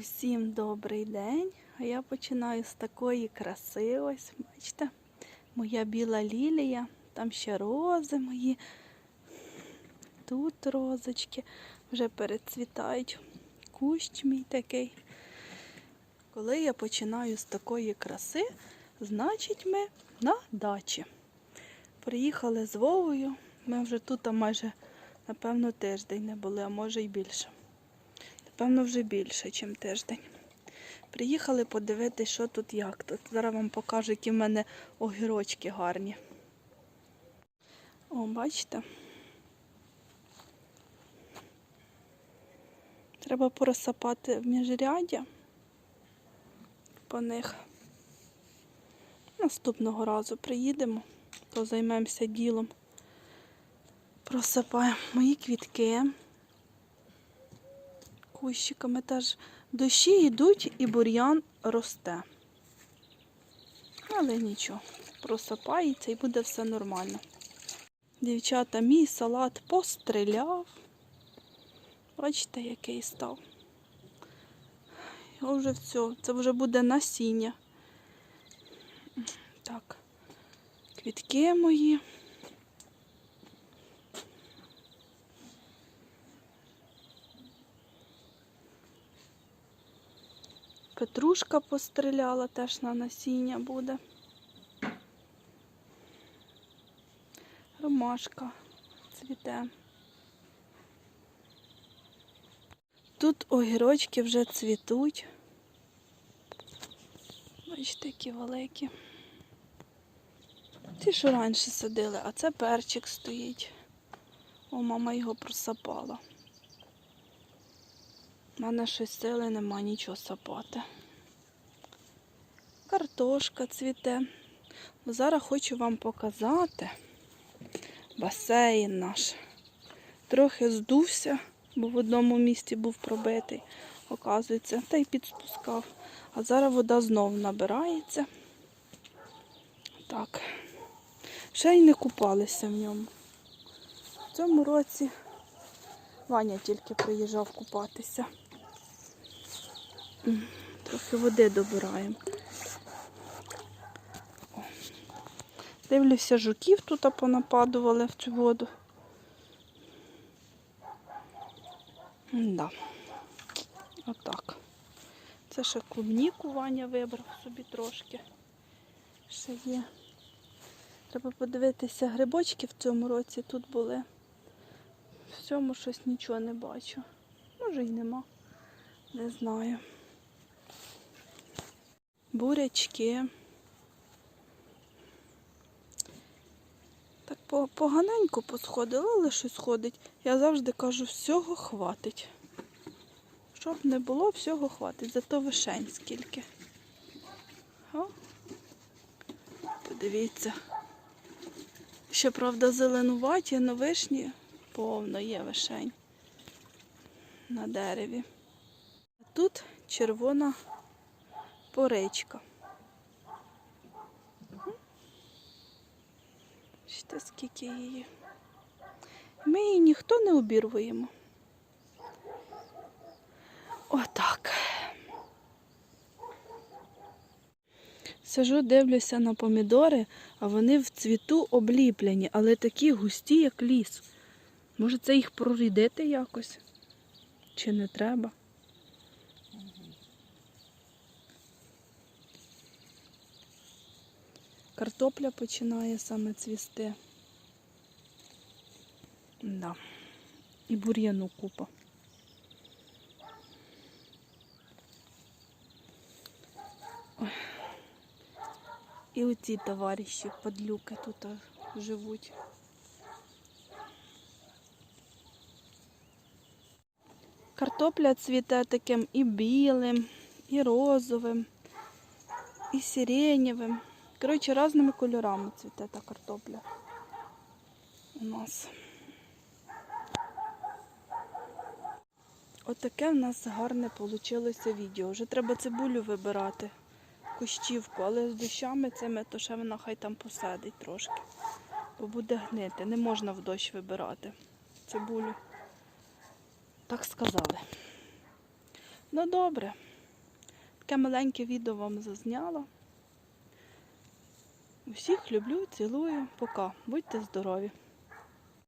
Усім добрий день. А я починаю з такої краси. Ось, бачите, моя біла лілія, там ще рози мої. Тут розочки вже перецвітають. Кущ мій такий. Коли я починаю з такої краси, значить ми на дачі. Приїхали з Вовою. Ми вже тут майже, напевно, тиждень не були, а може й більше. Напевно, вже більше, ніж тиждень. Приїхали подивитися, що тут як тут. Зараз вам покажу, які в мене огірочки гарні. О, бачите? Треба порозсапати в міжряддя по них. Наступного разу приїдемо, то займемося ділом. Просипаємо мої квітки кущиками теж дощі йдуть і бур'ян росте. Але нічого, просипається і буде все нормально. Дівчата, мій салат постріляв. Бачите, який став. Його вже все, це вже буде насіння. Так, квітки мої. Петрушка постріляла, теж на насіння буде. Ромашка цвіте. Тут огірочки вже цвітуть. Бачите, які великі. Ті, що раніше садили, а це перчик стоїть. О, мама його просапала. У мене щось сили нема нічого сапати. Картошка цвіте. Зараз хочу вам показати басейн наш. Трохи здувся, бо в одному місці був пробитий, оказується, та й підспускав. А зараз вода знову набирається. Так. Ще й не купалися в ньому. В цьому році Ваня тільки приїжджав купатися. Трохи води добираємо. Дивлюся, жуків тут понападували в цю воду. Да. Отак. Це ще клубніку Ваня вибрав собі трошки. Ще є. Треба подивитися, грибочки в цьому році тут були. В цьому щось нічого не бачу. Може й нема. Не знаю. Бурячки. Так поганенько посходило, але щось ходить. Я завжди кажу, всього хватить. Щоб не було, всього хватить. Зато вишень скільки. О. Подивіться. Ще, правда, зеленуваті, але вишні повно є вишень на дереві. А тут червона поречка. Бачите, скільки її. Ми її ніхто не обірвуємо. Отак. Сижу, дивлюся на помідори, а вони в цвіту обліплені, але такі густі, як ліс. Може, це їх прорідити якось? Чи не треба? Картопля починає саме цвісти. Да. І бур'яну купа. Ой. І оці товариші подлюки тут живуть. Картопля цвіте таким і білим, і розовим, і сиренєвим. Коротше, різними кольорами цвіте та картопля у нас. Отаке в нас гарне вийшло відео. Вже треба цибулю вибирати, кущівку, але з дощами цими, то ще вона хай там посадить трошки. Бо буде гнити. Не можна в дощ вибирати цибулю. Так сказали. Ну добре. таке маленьке відео вам зазняла. Усіх люблю, цілую. Пока. Будьте здорові!